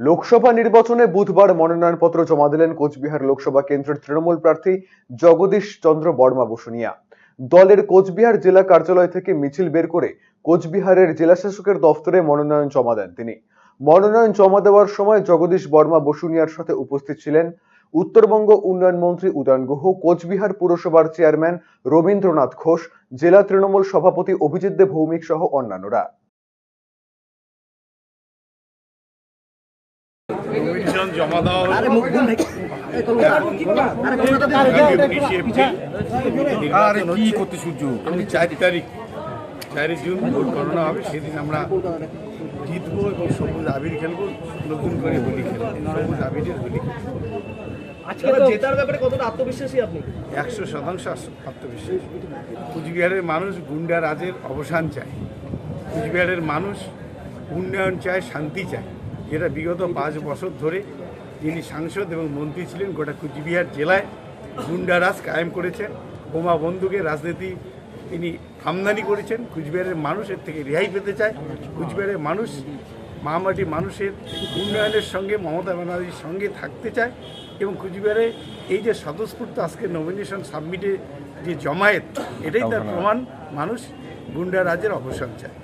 লোকসভা নির্বাচনে বুধবার মনোনয়নপত্র জমা দিলেন কোচবিহার লোকসভা কেন্দ্রের তৃণমূল প্রার্থী জগদীশ চন্দ্র বর্মা বসুনিয়া। দলের কোচবিহার জেলা কার্যালয় থেকে মিছিল বের করে কোচবিহারের জেলাশাসকের দফতরে মনোনয়ন জমা দেন তিনি। মনোনয়ন জমা দেওয়ার সময় জগদীশ বর্মা বসুনিয়ার সাথে উপস্থিত ছিলেন উত্তরবঙ্গ উন্নয়ন মন্ত্রী উদয়ন গুহ, কোচবিহার পুরসভার চেয়ারম্যান রবীন্দ্রনাথ ঘোষ, জেলা তৃণমূল সভাপতি অভিজিৎ দেব ভৌমিক সহ অন্যান্যরা। আমি চার তারিখ চারই জুন ভোট গণনা হবে সেদিন আমরা জিতবো এবং সবুজ আবির খেলব নতুন করে হোলি খেলব সবুজ আবিরের হোলি জেতার ব্যাপারে কতটা আত্মবিশ্বাসী আপনি? একশো শতাংশ আত্মবিশ্বাস। কুচবিহারের মানুষ গুন্ডা রাজের অবসান চায়। কুচবিহারের মানুষ উন্নয়ন চায় শান্তি চায়। যেটা বিগত পাঁচ বছর ধরে যিনি সাংসদ এবং মন্ত্রী ছিলেন গোটা কুচবিহার জেলায় গুন্ডারাজ কায়েম করেছেন বোমা বন্দুকের রাজনীতি তিনি আমদানি করেছেন কুচবিহারের মানুষের থেকে রেহাই পেতে চায়। কুচবিহারের মানুষ মহামাটি মানুষের উন্নয়নের সঙ্গে মমতা ব্যানার্জির সঙ্গে থাকতে চায় এবং কুচবিহারে এই যে স্বতঃস্ফূর্ত আজকে নমিনেশন সাবমিটে যে জমায়েত এটাই তার প্রমাণ মানুষ গুন্ডা রাজের অবসান চায়।